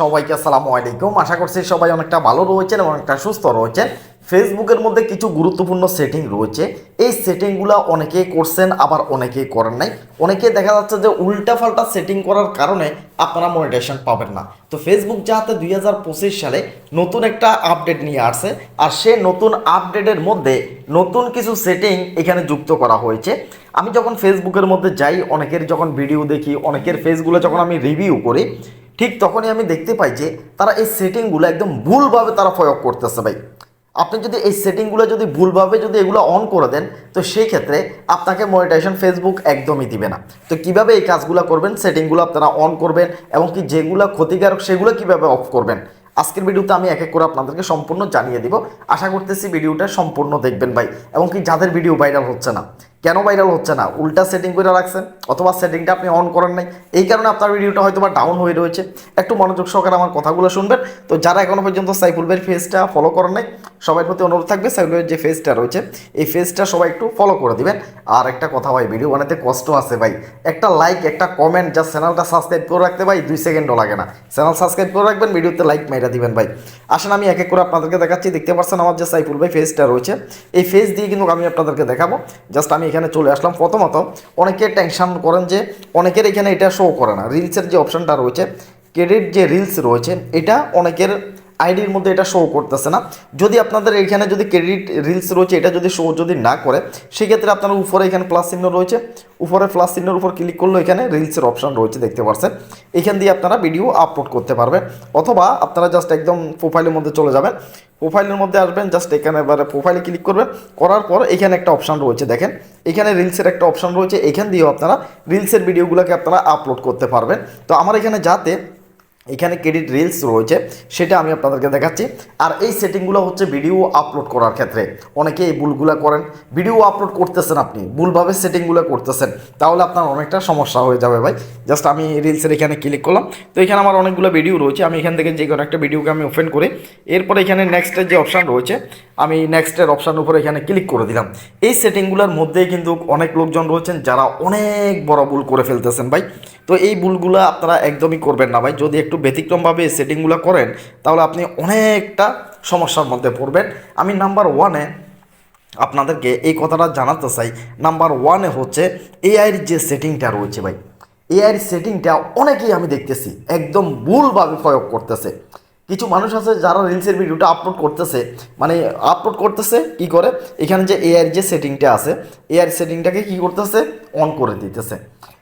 সবাইকে আসসালামু আলাইকুম। আশা করছি সবাই অনেকটা ভালো রয়েছেন এবং অনেকটা সুস্থ রয়েছেন। ফেসবুকের মধ্যে কিছু গুরুত্বপূর্ণ সেটিং রয়েছে। এই সেটিংগুলো অনেকেই করছেন, আবার অনেকেই করেন নাই। অনেকে দেখা যাচ্ছে যে উল্টাপাল্টা সেটিং করার কারণে আপনারা মনিটেশন পাবেন না। তো ফেসবুক যাতে দুই সালে নতুন একটা আপডেট নিয়ে আসছে, আর সে নতুন আপডেটের মধ্যে নতুন কিছু সেটিং এখানে যুক্ত করা হয়েছে। আমি যখন ফেসবুকের মধ্যে যাই, অনেকের যখন ভিডিও দেখি, অনেকের ফেসগুলো যখন আমি রিভিউ করি ঠিক তখনই আমি দেখতে পাই যে তারা এই সেটিংগুলো একদম ভুলভাবে তারা প্রয়োগ করতেছে ভাই। আপনি যদি এই সেটিংগুলো যদি ভুলভাবে যদি এগুলো অন করে দেন, তো সেই ক্ষেত্রে আপনাকে মনিটাইজেশন ফেসবুক একদমই দিবে না। তো কীভাবে এই কাজগুলো করবেন, সেটিংগুলো আপনারা অন করবেন, এবং কি যেগুলো ক্ষতিকারক সেগুলো কীভাবে অফ করবেন? আজকের ভিডিওতে আমি এক এক করে আপনাদেরকে সম্পূর্ণ জানিয়ে দিব। আশা করতেছি ভিডিওটা সম্পূর্ণ দেখবেন ভাই, এবং কি যাদের ভিডিও ভাইরাল হচ্ছে না। কেন ভাইরাল হচ্ছে না? উল্টা সেটিং করে রাখছেন, অথবা সেটিংটা আপনি অন করেন নাই। এই কারণে আপনার ভিডিওটা হয়তো বা ডাউন হয়ে রয়েছে। একটু মনোযোগ সহকারে আমার কথাগুলো শুনবেন। তো যারা এখনও পর্যন্ত সাইফুল ভাইয়ের ফেসটা ফলো করেন নাই সবার প্রতি অনুরোধ থাকবে সেগুলোর যে ফেসটা রয়েছে, এই ফেসটা সবাই একটু ফলো করে দিবেন। আর একটা কথা ভাই ভিডিও বানাতে কষ্ট আছে ভাই। একটা লাইক একটা কমেন্ট যা চ্যানেলটা সাবস্ক্রাইব করে রাখতে ভাই দুই সেকেন্ডও লাগে না। চ্যানেল সাবস্ক্রাইব করে রাখবেন ভিডিওতে লাইক মেরা দিবেন ভাই। আসেন আমি এক এক করে আপনাদেরকে দেখাচ্ছি। দেখতে পাচ্ছেন আমার যে সাইফুল ভাই ফেজটা রয়েছে। এই ফেস দিয়ে কিন্তু আমি আপনাদেরকে দেখাবো। জাস্ট আমি এখানে চলে আসলাম। প্রথমত, অনেকে টেনশন করেন যে, অনেকের এখানে এটা শো করে না। রিলসের যে অপশনটা রয়েছে ক্রেডিট যে রিলস রয়েছে, এটা অনেকের আইডির মধ্যে এটা শো করতেছে না। যদি আপনাদের এখানে যদি ক্রেডিট রিলস রয়েছে, এটা যদি শো যদি না করে, সেক্ষেত্রে আপনার উপরে এখানে প্লাস চিহ্ন রয়েছে। উপরে প্লাস চিহ্নের উপর ক্লিক করলে এখানে রিলসের অপশন রয়েছে, দেখতে পাচ্ছেন এখান দিয়ে আপনারা ভিডিও আপলোড করতে পারবেন। অথবা আপনারা জাস্ট একদম প্রোফাইলের মধ্যে চলে যাবেন। প্রোফাইলের মধ্যে আসবেন জাস্ট এখানে এবারে প্রোফাইলে ক্লিক করবেন। করার পর এখানে একটা অপশান রয়েছে, দেখেন। এখানে রিলসের একটা অপশান রয়েছে। এখান দিয়েও আপনারা রিলসের ভিডিওগুলোকে আপনারা আপলোড করতে পারবেন। তো আমার এখানে যাতে এখানে ক্রেডিট রিলস রয়েছে, সেটা আমি আপনাদেরকে দেখাচ্ছি। আর এই সেটিংগুলো হচ্ছে ভিডিও আপলোড করার ক্ষেত্রে। অনেকে এই ভুলগুলো করেন। ভিডিও আপলোড করতেছেন আপনি, ভুলভাবে সেটিংগুলো করতেছেন, তাহলে আপনার অনেকটা সমস্যা হয়ে যাবে ভাই। জাস্ট আমি রিলসের এখানে ক্লিক করলাম। তো এখানে আমার অনেকগুলো ভিডিও রয়েছে। আমি এখান থেকে যে কোনো একটা ভিডিওকে আমি ওপেন করি। এরপরে এখানে নেক্সটের যে অপশান রয়েছে, আমি নেক্সটের অপশান উপরে এখানে ক্লিক করে দিলাম। এই সেটিংগুলোর মধ্যেই কিন্তু অনেক লোকজন রয়েছেন যারা অনেক বড় ভুল করে ফেলতেছেন ভাই। তো এই ভুলগুলো আপনারা একদমই করবেন না ভাই। যদি একটু ব্যতিক্রমভাবে সেটিংগুলো করেন, তাহলে আপনি অনেকটা সমস্যার মধ্যে পড়বেন। আমি নাম্বার ওয়ানে আপনাদেরকে এই কথাটা জানাতে চাই। নাম্বার ওয়ানে হচ্ছে এআইয়ের যে সেটিংটা রয়েছে ভাই এআইয়ের সেটিংটা অনেকেই আমি দেখতেছি, একদম ভুলভাবে প্রয়োগ করতেছে। কিছু মানুষ আছে যারা রিলসের ভিডিওটা আপলোড করতেছে মানে আপলোড করতেছে, কি করে? এখানে যে এআইয়ের যে সেটিংটা আছে এআইয়ের সেটিংটাকে কি করতেছে? অন করে দিতেছে।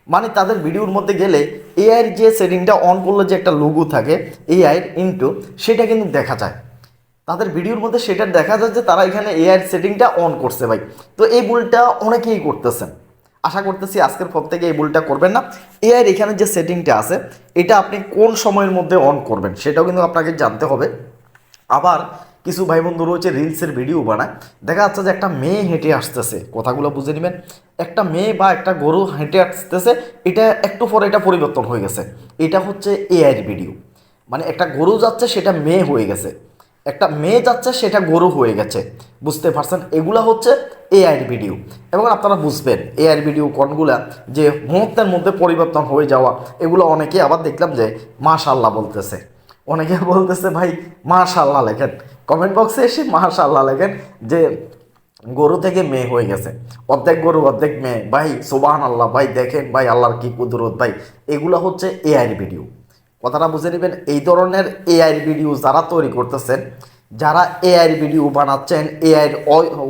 মানে তাদের ভিডিওর মধ্যে গেলে এআইয়ের যে সেটিংটা অন করলে যে একটা লোগো থাকে এআইয়ের ইনটু সেটা কিন্তু দেখা যায়। তাদের ভিডিওর মধ্যে সেটা দেখা যায় যে তারা এখানে এআইয়ের সেটিংটা অন করছে ভাই। তো এই ভুলটা অনেকেই করতেছেন। আশা করতেছি আজকের পর থেকে এই ভুলটা করবেন না। এআইয়ের এখানে যে সেটিংটা আছে, এটা আপনি কোন সময়ের মধ্যে অন করবেন, সেটাও কিন্তু আপনাকে জানতে হবে। আবার কিছু ভাই বন্ধু রয়েছে রিলসের ভিডিও বানায়। দেখা যাচ্ছে যে একটা মেয়ে হেঁটে আসতেছে। কথাগুলো বুঝে নেবেন। একটা মেয়ে বা একটা গরু হেঁটে আসতেছে, এটা একটু পরে এটা পরিবর্তন হয়ে গেছে। এটা হচ্ছে এআইয়ের ভিডিও মানে একটা গরু যাচ্ছে, সেটা মেয়ে হয়ে গেছে। একটা মেয়ে যাচ্ছে, সেটা গরু হয়ে গেছে। বুঝতে পারছেন? এগুলা হচ্ছে এআইয়ের ভিডিও এবং আপনারা বুঝবেন এআইয়ের ভিডিও কোনগুলা? যে মুহূর্তের মধ্যে পরিবর্তন হয়ে যাওয়া, এগুলো অনেকে আবার দেখলাম যে মাশাল্লাহ বলতেছে। অনেকে বলতেছে, ভাই মাশাল্লাহ লেখেন। কমেন্ট বক্সে এসে মাশাল্লাহ লেখেন যে গরু থেকে মেয়ে হয়ে গেছে। অর্ধেক গরু, অর্ধেক মেয়ে। ভাই সোবান আল্লাহ ভাই, দেখেন ভাই, আল্লাহর কি কুদরত ভাই। এগুলো হচ্ছে এআইয়ের ভিডিও কথাটা বুঝে নেবেন, এই ধরনের এআইয়ের ভিডিও যারা তৈরি করতেছেন, যারা এআইয়ের ভিডিও বানাচ্ছেন এআইয়ের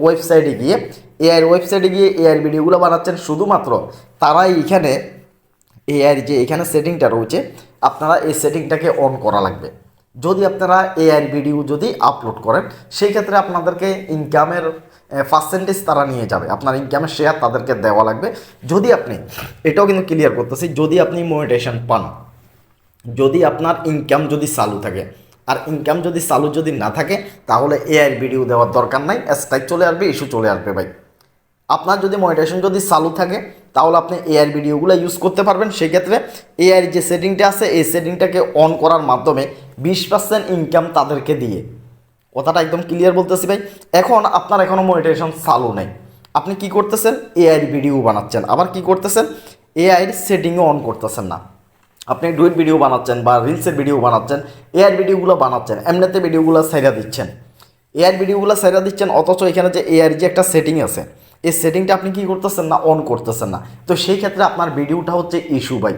ওয়েবসাইটে গিয়ে এআইয়ের ওয়েবসাইটে গিয়ে এআইয়ের ভিডিওগুলো বানাচ্ছেন, শুধুমাত্র তারাই এখানে এআইয়ের যে এখানে সেটিংটা রয়েছে, আপনারা এই সেটিংটাকে অন করা লাগবে। যদি আপনারা এআইয়ের ভিডিও যদি আপলোড করেন, সেই ক্ষেত্রে আপনাদেরকে ইনকামের পার্সেন্টেজ তারা নিয়ে যাবে। আপনার ইনকামের শেয়ার তাদেরকে দেওয়া লাগবে। যদি আপনি, এটাও কিন্তু ক্লিয়ার করতেছি, যদি আপনি মোটিভেশন পান, যদি আপনার ইনকাম যদি চালু থাকে, আর ইনকাম যদি চালু যদি না থাকে, তাহলে এআইয়ের ভিডিও দেওয়ার দরকার নাই স্ট্রাইক চলে আসবে ইস্যু চলে আসবে ভাই। আপনার যদি মনিটাইজেশন যদি চালু থাকে, তাহলে আপনি এআইয়ের ভিডিওগুলো ইউজ করতে পারবেন। সেক্ষেত্রে এআইয়ের যে সেটিংটা আছে, এই সেটিংটাকে অন করার মাধ্যমে বিশ পার্সেন্ট ইনকাম তাদেরকে দিয়ে। কথাটা একদম ক্লিয়ার বলতেছি ভাই। এখন আপনার এখনও মনিটাইজেশন চালু নেই। আপনি কি করতেছেন? এআইয়ের ভিডিও বানাচ্ছেন। আবার কি করতেছেন? এআইয়ের সেটিংও অন করতেছেন না। আপনি ডুইট ভিডিও বানাচ্ছেন বা রিলসের ভিডিও বানাচ্ছেন এআর ভিডিওগুলো বানাচ্ছেন, এমনিতে ভিডিওগুলো সাইরা দিচ্ছেন। এআর ভিডিওগুলো সাইরা দিচ্ছেন, অথচ এখানে যে এআর যে একটা সেটিং আছে এই সেটিংটা আপনি কি করতেছেন না অন করতেছেন না? তো সেই ক্ষেত্রে আপনার ভিডিওটা হচ্ছে ইস্যু বাই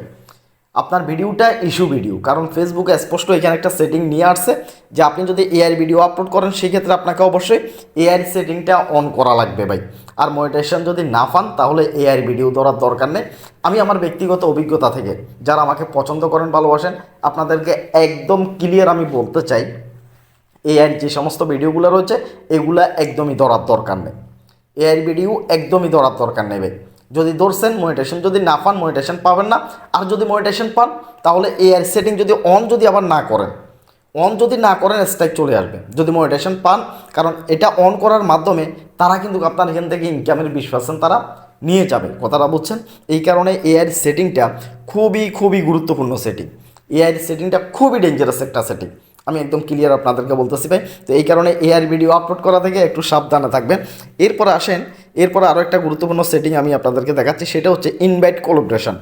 আপনার ভিডিওটা ইস্যু ভিডিও কারণ ফেসবুকে স্পষ্ট এখানে একটা সেটিং নিয়ে আসছে যে আপনি যদি এআই ভিডিও আপলোড করেন, সেই ক্ষেত্রে আপনাকে অবশ্যই এআই সেটিংটা অন করা লাগবে ভাই। আর মনিটাইজেশন যদি না পান, তাহলে এআই ভিডিও ধরার দরকার নেই। আমি আমার ব্যক্তিগত অভিজ্ঞতা থেকে, যারা আমাকে পছন্দ করেন, ভালোবাসেন, আপনাদেরকে একদম ক্লিয়ার আমি বলতে চাই এআই যে সমস্ত ভিডিওগুলো রয়েছে, এগুলা একদমই ধরার দরকার নেই। এআই ভিডিও একদমই ধরার দরকার নেবে যদি ধরছেন মনিটেশন যদি না পান মনিটেশন পাবেন না। আর যদি মনিটেশন পান, তাহলে এআই সেটিং যদি অন যদি আবার না করেন অন যদি না করেন স্ট্রাইক চলে আসবে। যদি মনিটেশন পান, কারণ এটা অন করার মাধ্যমে তারা কিন্তু আপনার এখান থেকে ইনকামের বিশ পার্সেন্ট তারা নিয়ে যাবে। কথাটা বুঝছেন? এই কারণে এআই সেটিংটা খুবই খুবই গুরুত্বপূর্ণ সেটিং এআই সেটিংটা খুবই ডেঞ্জারাস একটা সেটিং আমি একদম ক্লিয়ার আপনাদেরকে বলতেছি ভাই। তো এই কারণে এআর ভিডিও আপলোড করা থেকে একটু সাবধানে থাকবেন। এরপর আসেন, এরপর আরও একটা গুরুত্বপূর্ণ সেটিং আমি আপনাদেরকে দেখাচ্ছি, সেটা হচ্ছে ইনভাইট কোলাবরেশন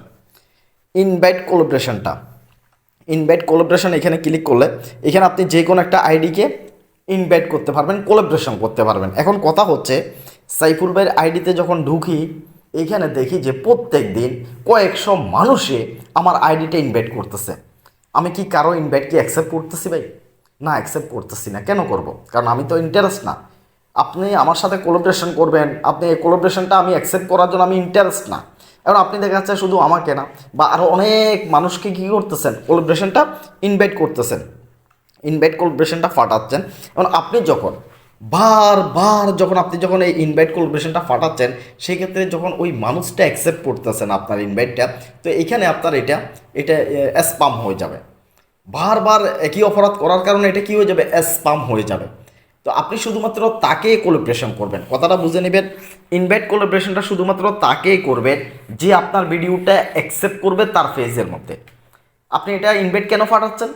ইনভাইট কোলাবরেশনটা ইনভাইট কোলাবরেশন এখানে ক্লিক করলে, এখানে আপনি যে কোনো একটা আইডিকে ইনভাইট করতে পারবেন কোলাবরেশন করতে পারবেন। এখন কথা হচ্ছে, সাইফুল ভাইয়ের আইডিতে যখন ঢুকি, এখানে দেখি যে প্রত্যেক দিন কয়েকশো মানুষে আমার আইডিটা ইনভাইট করতেছে। আমি কি কারও ইনভাইট কি অ্যাকসেপ্ট করতেছি ভাই? না অ্যাকসেপ্ট করতেছি না। কেন করব? কারণ আমি তো ইন্টারেস্ট না। আপনি আমার সাথে কোলাবরেশন করবেন। আপনি এই কোলাবরেশনটা আমি অ্যাকসেপ্ট করার জন্য আমি ইন্টারেস্ট না। এখন আপনি দেখা যাচ্ছে শুধু আমাকে না, বা আরও অনেক মানুষকে কী করতেছেন? কোলাবরেশনটা ইনভাইট করতেছেন। ইনভাইট কোলাবরেশনটা ফাটাচ্ছেন। এবং আপনি যখন বারবার যখন আপনি যখন এই ইনভাইট কোলাবরেশনটা ফাটাচ্ছেন সেই ক্ষেত্রে যখন ওই মানুষটা অ্যাকসেপ্ট করতেছেন আপনার ইনভাইটটা তো এখানে আপনার এটা এটা স্পাম হয়ে যাবে। বারবার একই অপরাধ করার কারণে এটা কি হয়ে যাবে? স্পাম হয়ে যাবে। তো আপনি শুধুমাত্র তাকে কোলাবরেশন করবেন। কথাটা বুঝে নেবেন ইনভাইট কোলাবরেশনটা শুধুমাত্র তাকেই করবেন যে আপনার ভিডিওটা অ্যাকসেপ্ট করবে তার ফেজের মধ্যে। আপনি এটা ইনভাইট কেন ফাটাচ্ছেন?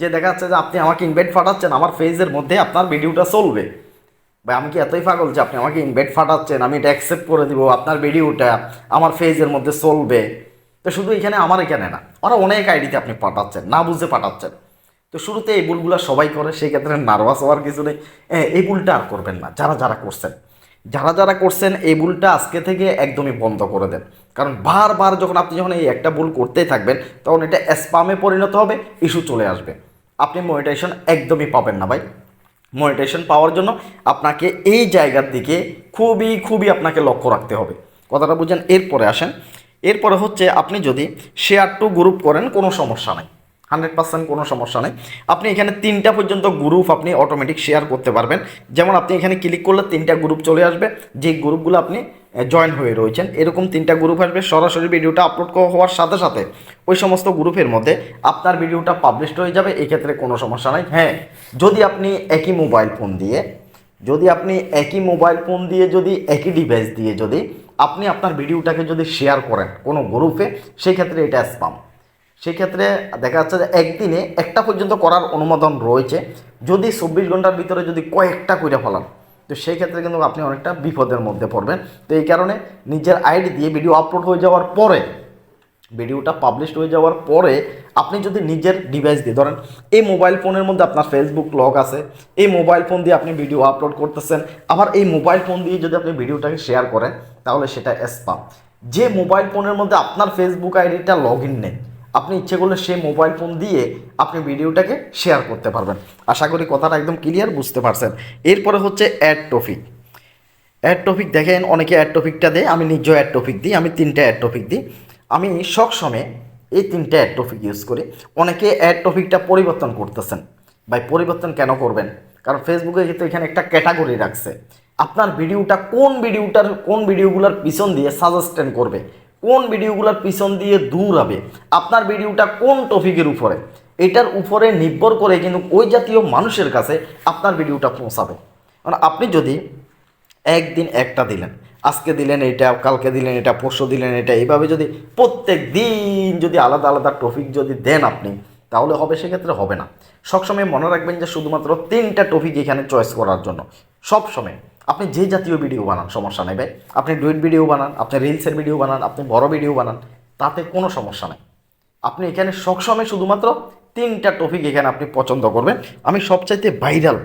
যে দেখা যাচ্ছে যে আপনি আমাকে ইনভাইট ফাটাচ্ছেন আমার ফেজের মধ্যে আপনার ভিডিওটা চলবে। ভাই, আমি কি এতই পাগল যে আপনি আমাকে ইনভাইট ফাটাচ্ছেন আমি এটা অ্যাকসেপ্ট করে দিব, আপনার ভিডিওটা আমার ফেজের মধ্যে চলবে। তো শুধু এখানে আমার এখানে না, ওরা অনেক আইডিতে আপনি পাঠাচ্ছেন, না বুঝে পাঠাচ্ছেন। তো শুরুতে এই ভুলগুলো সবাই করে, সেই ক্ষেত্রে নার্ভাস হওয়ার কিছু নেই। হ্যাঁ এই ভুলটা আর করবেন না, যারা যারা করছেন। যারা যারা করছেন, এই ভুলটা আজকে থেকে একদমই বন্ধ করে দেন। কারণ বারবার যখন আপনি যখন এই একটা ভুল করতেই থাকবেন, তখন এটা স্পামে পরিণত হবে ইস্যু চলে আসবে। আপনি মনিটাইজেশন একদমই পাবেন না ভাই। মনিটাইজেশন পাওয়ার জন্য আপনাকে এই জায়গার দিকে খুবই খুবই আপনাকে লক্ষ্য রাখতে হবে। কথাটা বুঝেন, এরপরে আসেন। এরপরে হচ্ছে আপনি যদি শেয়ার টু গ্রুপ করেন, কোনো সমস্যা নেই। হান্ড্রেড পার্সেন্ট কোনো সমস্যা নেই। আপনি এখানে তিনটা পর্যন্ত গ্রুপ আপনি অটোমেটিক শেয়ার করতে পারবেন। যেমন আপনি এখানে ক্লিক করলে তিনটা গ্রুপ চলে আসবে। যে গ্রুপগুলো আপনি জয়েন হয়ে রয়েছেন, এরকম তিনটা গ্রুপ আসবে। সরাসরি ভিডিওটা আপলোড হওয়ার সাথে সাথে ওই সমস্ত গ্রুপের মধ্যে আপনার ভিডিওটা পাবলিশড হয়ে যাবে। এক্ষেত্রে কোনো সমস্যা নাই। হ্যাঁ যদি আপনি একই মোবাইল ফোন দিয়ে, যদি আপনি একই মোবাইল ফোন দিয়ে, যদি একই ডিভাইস দিয়ে যদি আপনি আপনার ভিডিওটাকে যদি শেয়ার করেন কোনো গ্রুপে সেই ক্ষেত্রে এটা স্পাম সেক্ষেত্রে দেখা যাচ্ছে যে একদিনে একটা পর্যন্ত করার অনুমোদন রয়েছে। যদি চব্বিশ ঘণ্টার ভিতরে যদি কয়েকটা করে ফেলান, তো সেই ক্ষেত্রে কিন্তু আপনি অনেকটা বিপদের মধ্যে পড়বেন। তো এই কারণে নিজের আইডি দিয়ে ভিডিও আপলোড হয়ে যাওয়ার পরে, ভিডিওটা পাবলিশ হয়ে যাওয়ার পরে আপনি যদি নিজের ডিভাইস দিয়ে, ধরেন এই মোবাইল ফোনের মধ্যে আপনার ফেসবুক লগ আছে, এই মোবাইল ফোন দিয়ে আপনি ভিডিও আপলোড করতেছেন, আবার এই মোবাইল ফোন দিয়ে যদি আপনি ভিডিওটাকে শেয়ার করেন, তাহলে সেটা স্পাম যে মোবাইল ফোনের মধ্যে আপনার ফেসবুক আইডিটা লগ ইন নেই আপনি ইচ্ছে করলে সেই মোবাইল ফোন দিয়ে আপনি ভিডিওটাকে শেয়ার করতে পারবেন। আশা করি কথাটা একদম ক্লিয়ার বুঝতে পারছেন। এরপরে হচ্ছে অ্যাড টপিক অ্যাড টপিক দেখেন, অনেকে অ্যাড টপিকটা দেয়, আমি নিজেও অ্যাড টপিক দিই, আমি তিনটা অ্যাড টপিক দিই। আমি সবসময় এই তিনটা অ্যাড টপিক ইউজ করি। অনেকে অ্যাড টপিকটা পরিবর্তন করতেছেন। ভাই, পরিবর্তন কেন করবেন? কারণ ফেসবুকে কিন্তু এখানে একটা ক্যাটাগরি রাখছে। আপনার ভিডিওটা কোন ভিডিওটার, কোন ভিডিওগুলোর পিছন দিয়ে সাজেস্টেন করবে? কোন ভিডিওগুলোর পিছন দিয়ে দূর হবে আপনার ভিডিওটা কোন টপিকের উপরে, এটার উপরে নির্ভর করে কিন্তু ওই জাতীয় মানুষের কাছে আপনার ভিডিওটা পৌঁছাবে। কারণ আপনি যদি একদিন একটা দিলেন, আজকে দিলেন এটা, কালকে দিলেন এটা, পরশু দিলেন এটা, এইভাবে যদি প্রত্যেক দিন যদি আলাদা আলাদা টপিক যদি দেন আপনি, তাহলে হবে সেক্ষেত্রে হবে না। সবসময় মনে রাখবেন যে শুধুমাত্র তিনটা টপিক এখানে চয়েস করার জন্য। সব সময় আপনি যে জাতীয় ভিডিও বানান, সমস্যা নেই ভাই। আপনি ডুইট ভিডিও বানান, আপনি রিলসের ভিডিও বানান, আপনি বড় ভিডিও বানান, তাতে কোনো সমস্যা নেই। আপনি এখানে সবসময় শুধুমাত্র তিনটা টপিক এখানে আপনি পছন্দ করবেন। আমি সবচাইতে ভাইরাল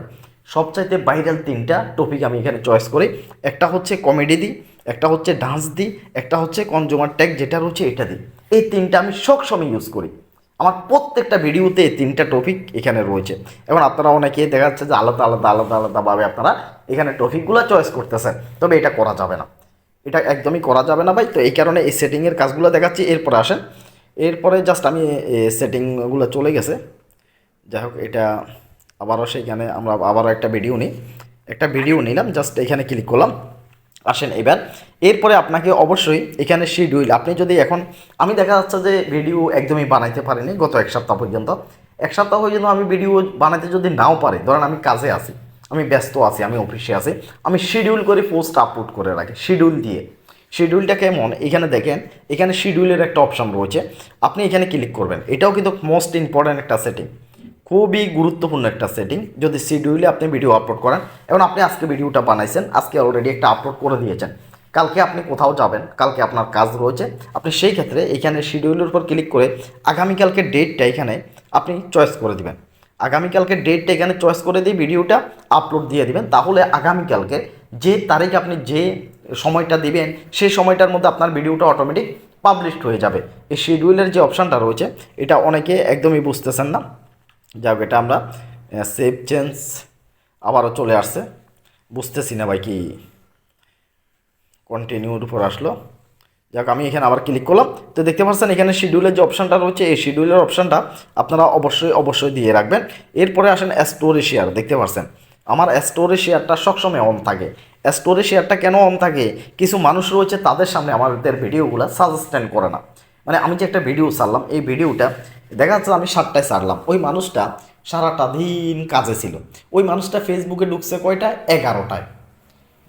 সবচাইতে ভাইরাল তিনটা টপিক আমি এখানে চয়েস করি। একটা হচ্ছে কমেডি দিই একটা হচ্ছে ডান্স দিই একটা হচ্ছে কনজুমার ট্যাগ যেটা রয়েছে এটা দিই এই তিনটা আমি সবসময় ইউজ করি। আমার প্রত্যেকটা ভিডিওতে তিনটা টপিক এখানে রয়েছে। এবং আপনারা অনেকে দেখা যাচ্ছে যে আলাদা আলাদা আলাদা আলাদাভাবে আপনারা এখানে টপিকগুলো চয়েস করতেছেন। তবে এটা করা যাবে না। এটা একদমই করা যাবে না ভাই। তো এই কারণে এই সেটিংয়ের কাজগুলো দেখাচ্ছি। এরপরে আসেন। এরপরে জাস্ট আমি সেটিংগুলো চলে গেছে। যাই হোক, এটা আবারও সেইখানে আমরা আবারও একটা ভিডিও নিই। একটা ভিডিও নিলাম জাস্ট এখানে ক্লিক করলাম। আসেন এবার। এরপরে আপনাকে অবশ্যই এখানে শিডিউল আপনি যদি এখন আমি দেখা যাচ্ছে যে ভিডিও একদমই বানাইতে পারিনি গত এক সপ্তাহ পর্যন্ত। এক সপ্তাহ পর্যন্ত আমি ভিডিও বানাইতে যদি নাও পারি, ধরেন আমি কাজে আছি, আমি ব্যস্ত আছি, আমি অফিসে আছি, আমি শিডিউল করে পোস্ট আপলোড করে রাখি শিডিউল দিয়ে। শিডিউলটা কেমন? এখানে দেখেন, এখানে শিডিউলের একটা অপশন রয়েছে। আপনি এখানে ক্লিক করবেন। এটাও কিন্তু মোস্ট ইম্পর্ট্যান্ট একটা সেটিং খুবই গুরুত্বপূর্ণ একটা সেটিং যদি শিডিউলে আপনি ভিডিও আপলোড করেন, এবং আপনি আজকে ভিডিওটা বানাইছেন, আজকে অলরেডি একটা আপলোড করে দিয়েছেন। কালকে আপনি কোথাও যাবেন, কালকে আপনার কাজ রয়েছে, আপনি সেই ক্ষেত্রে এখানে শিডিউলের উপর ক্লিক করে আগামীকালকে ডেটটা এখানে আপনি চয়েস করে দিবেন। আগামীকালকে ডেটটা এখানে চয়েস করে দিয়ে ভিডিওটা আপলোড দিয়ে দিবেন, তাহলে আগামীকালকে যে তারিখ আপনি যে সময়টা দিবেন, সেই সময়টার মধ্যে আপনার ভিডিওটা অটোমেটিক পাবলিশড হয়ে যাবে। এই শিডিউলের যে অপশানটা রয়েছে, এটা অনেকে একদমই বুঝতেছেন না। যাক এটা আমরা সেভ চেঞ্জ আবারও চলে আসছে। বুঝতেছি না ভাই কি কন্টিনিউর উপর আসলো। যাক আমি এখানে আবার ক্লিক করলাম। তো দেখতে পাচ্ছেন এখানে শিডিউলের যে অপশানটা রয়েছে, এই শিডিউলের অপশানটা আপনারা অবশ্যই অবশ্যই দিয়ে রাখবেন। এরপরে আসেন স্টোরে শেয়ার দেখতে পাচ্ছেন? আমার স্টোরে শেয়ারটা সবসময় অন থাকে। স্টোরে শেয়ারটা কেন অন থাকে? কিছু মানুষ রয়েছে, তাদের সামনে আমাদের ভিডিওগুলো সাজেস্টেন্ড করে না। মানে আমি যে একটা ভিডিও ছাড়লাম, এই ভিডিওটা দেখা যাচ্ছে আমি সাতটায় ছাড়লাম। ওই মানুষটা সারাটা দিন কাজে ছিল। ওই মানুষটা ফেসবুকে ঢুকছে কয়টায়? এগারোটায়।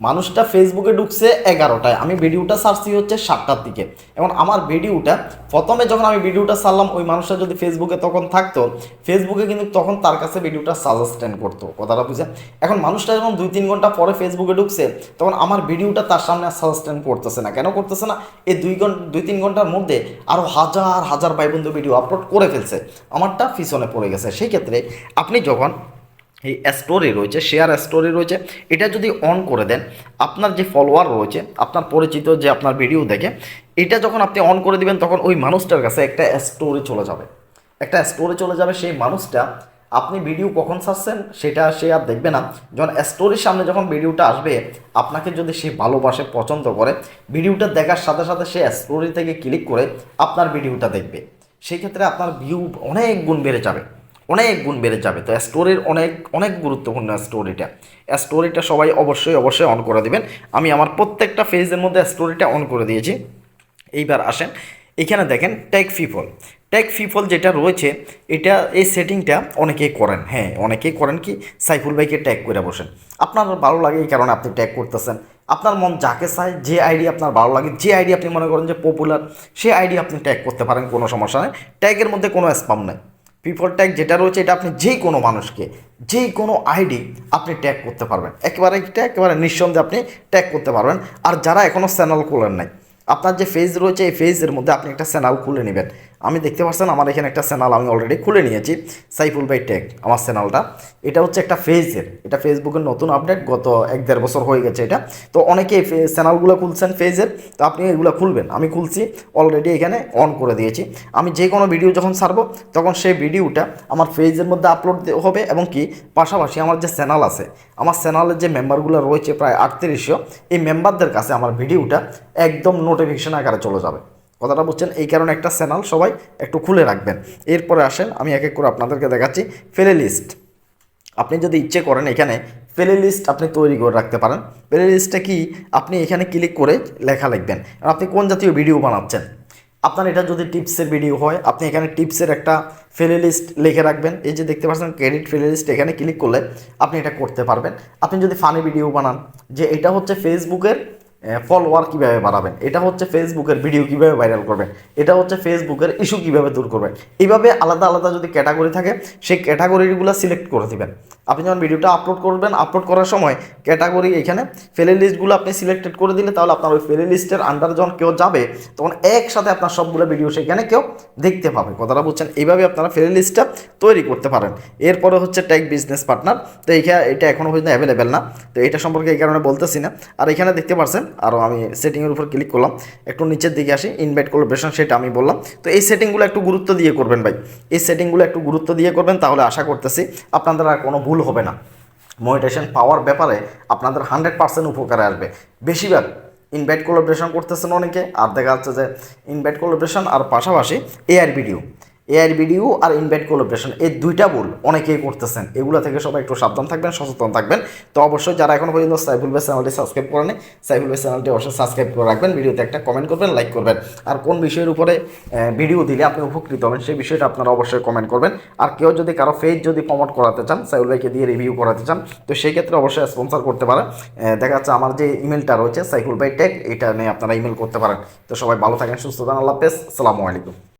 মানুষটা ফেসবুকে ঢুকছে এগারোটায়। আমি ভিডিওটা সারছি হচ্ছে সাতটার দিকে। এখন আমার ভিডিওটা, প্রথমে যখন আমি ভিডিওটা সারলাম, ওই মানুষটা যদি ফেসবুকে তখন থাকতো ফেসবুকে কিন্তু তখন তার কাছে ভিডিওটা সাজেস্টেন্ড করতো, কথাটা বুঝে এখন মানুষটা যখন দুই তিন ঘণ্টা পরে ফেসবুকে ঢুকছে, তখন আমার ভিডিওটা তার সামনে সাজেস্টেন্ড করতেছে না। কেন করতেছে না? এই দুই ঘণ্টা দুই তিন ঘণ্টার মধ্যে আরও হাজার হাজার ভাই বন্ধু ভিডিও আপলোড করে ফেলছে। আমারটা পিছনে পড়ে গেছে। সেই ক্ষেত্রে আপনি যখন এই স্টোরি রয়েছে শেয়ার স্টোরি রয়েছে, এটা যদি অন করে দেন, আপনার যে ফলোয়ার রয়েছে, আপনার পরিচিত যে আপনার ভিডিও দেখে, এটা যখন আপনি অন করে দিবেন, তখন ওই মানুষটার কাছে একটা স্টোরি চলে যাবে। একটা স্টোরি চলে যাবে, সেই মানুষটা আপনি ভিডিও কখন ছাড়ছেন, সেটা সে আর দেখবে না। যখন স্টোরির সামনে যখন ভিডিওটা আসবে, আপনাকে যদি সে ভালোবাসে, পছন্দ করে ভিডিওটা দেখার সাথে সাথে সে স্টোরি থেকে ক্লিক করে আপনার ভিডিওটা দেখবে। সেই ক্ষেত্রে আপনার ভিউ অনেক গুণ বেড়ে যাবে। অনেক গুণ বেড়ে যাবে। তো স্টোরির অনেক অনেক গুরুত্বপূর্ণ স্টোরিটা স্টোরিটা সবাই অবশ্যই অবশ্যই অন করে দেবেন। আমি আমার প্রত্যেকটা ফেজের মধ্যে স্টোরিটা অন করে দিয়েছি। এইবার আসেন। এখানে দেখেন ট্যাগ ফিফল ট্যাগ ফিফল যেটা রয়েছে, এটা, এই সেটিংটা অনেকেই করেন। হ্যাঁ অনেকেই করেন কি, সাইফুল ভাইকে ট্যাগ করে বসেন। আপনার ভালো লাগে এই কারণে আপনি ট্যাগ করতেছেন। আপনার মন যাকে চায়, যে আইডি আপনার ভালো লাগে, যে আইডি আপনি মনে করেন যে পপুলার সেই আইডি আপনি ট্যাগ করতে পারেন, কোনো সমস্যা নেই। ট্যাগের মধ্যে কোনো স্পাম নেই। পিপল ট্যাগ যেটা রয়েছে এটা আপনি যে কোনো মানুষকে যে কোনো আইডি আপনি ট্যাগ করতে পারবেন। একেবারে এটা একেবারে নিঃসন্দেহে আপনি ট্যাগ করতে পারবেন। আর যারা এখনও চ্যানেল খোলেন নাই, আপনার যে ফেজ রয়েছে, এই ফেজের মধ্যে আপনি একটা চ্যানেল খুলে নেবেন। আমি দেখতে পাচ্ছেন আমার এখানে একটা চ্যানেল আমি অলরেডি খুলে নিয়েছি, সাইফুল বাই টেক, আমার চ্যানেলটা। এটা হচ্ছে একটা ফেজের এটা ফেসবুকের নতুন আপডেট গত এক দেড় বছর হয়ে গেছে এটা। তো অনেকেই চ্যানেলগুলো খুলছেন ফেজের তো আপনি এগুলো খুলবেন। আমি খুলছি অলরেডি এখানে অন করে দিয়েছি। আমি যে কোনো ভিডিও যখন ছাড়বো, তখন সেই ভিডিওটা আমার ফেজের মধ্যে আপলোড হবে এবং কি, পাশাপাশি আমার যে চ্যানেল আছে, আমার চ্যানেলের যে মেম্বারগুলো রয়েছে প্রায় আটত্রিশশো, এই মেম্বারদের কাছে আমার ভিডিওটা একদম নোটিফিকেশন আকারে চলে যাবে। কথাটা বুঝছেন? এই কারণে একটা চ্যানেল সবাই একটু খুলে রাখবেন। এরপরে আসেন, আমি এক এক করে আপনাদেরকে দেখাচ্ছি ফেলে লিস্ট আপনি যদি ইচ্ছে করেন এখানে প্লে লিস্ট আপনি তৈরি করে রাখতে পারেন। প্লে লিস্টটা কি আপনি এখানে ক্লিক করে লেখা লিখবেন। আপনি কোন জাতীয় ভিডিও বানাচ্ছেন? আপনার এটা যদি টিপসের ভিডিও হয়, আপনি এখানে টিপসের একটা ফেলে লিস্ট লিখে রাখবেন। এই যে দেখতে পাচ্ছেন ক্রেডিট ফেলে লিস্ট এখানে ক্লিক করলে আপনি এটা করতে পারবেন। আপনি যদি ফানি ভিডিও বানান, যে এটা হচ্ছে ফেসবুকের ফলোয়ার কীভাবে বাড়াবেন? এটা হচ্ছে ফেসবুকের ভিডিও কীভাবে ভাইরাল করবেন? এটা হচ্ছে ফেসবুকের ইস্যু কীভাবে দূর করবেন? এইভাবে আলাদা আলাদা যদি ক্যাটাগরি থাকে, সেই ক্যাটাগরিগুলো সিলেক্ট করে দিবেন। আপনি যখন ভিডিওটা আপলোড করবেন আপলোড করার সময় ক্যাটাগরি এখানে ফেলে লিস্টগুলো আপনি সিলেক্টেড করে দিলে, তাহলে আপনার ওই ফেলে লিস্টের আন্ডার যখন কেউ যাবে, তখন একসাথে আপনার সবগুলো ভিডিও সেখানে কেউ দেখতে পাবে। কথাটা বুঝছেন? এইভাবে আপনারা ফেলে লিস্টটা তৈরি করতে পারেন। এরপরে হচ্ছে ট্যাগ বিজনেস পার্টনার তো এইখানে এটা এখনও পর্যন্ত অ্যাভেলেবেল না। তো এটা সম্পর্কে এই কারণে বলতেছি না। আর এখানে দেখতে পারছেন আরও আমি সেটিংয়ের উপর ক্লিক করলাম। একটু নিচের দিকে আসি ইনভাইট কোলাবরেশন সেটা আমি বললাম। তো এই সেটিংগুলো একটু গুরুত্ব দিয়ে করবেন ভাই। এই সেটিংগুলো একটু গুরুত্ব দিয়ে করবেন, তাহলে আশা করতেছি আপনাদের আর কোনো ভুল হবে না। মনিটেশন পাওয়ার ব্যাপারে আপনাদের হান্ড্রেড পার্সেন্ট উপকারে আসবে। বেশিরভাগ ইনভাইট কোলাবরেশন করতেছেন অনেকে, আর দেখা যাচ্ছে যে ইনভাইট কোলাবরেশন আর পাশাপাশি এআর ভিডিও এআর ভিডিও আর ইনভাইট কোলাবরেশন, এই দুইটা ভুল অনেকেই করতেছেন। এগুলো থেকে সবাই একটু সাবধান থাকবেন, সচেতন থাকবেন। তো অবশ্যই যারা এখনও পর্যন্ত সাইফুল ভাই চ্যানেলটি সাবস্ক্রাইব করেনি সাইফুল ভাই চ্যানেলটি অবশ্যই সাবস্ক্রাইব করে রাখবেন, ভিডিওতে একটা কমেন্ট করবেন লাইক করবেন। আর কোন বিষয়ের উপরে ভিডিও দিলে আপনি উপকৃত হবেন, সেই বিষয়টা আপনারা অবশ্যই কমেন্ট করবেন। আর কেউ যদি কারও ফেজ যদি প্রমোট করাতে চান, সাইফুল ভাইকে দিয়ে রিভিউ করাতে চান, তো সেই ক্ষেত্রে অবশ্যই স্পন্সর করতে পারেন। দেখা যাচ্ছে আমার যে ইমেলটা রয়েছে, সাইফুল ভাই টেক এটা নিয়ে আপনারা ইমেল করতে পারেন। তো সবাই ভালো থাকেন, সুস্থ থাকেন, আল্লাহ হাফেজ, আসসালামু আলাইকুম।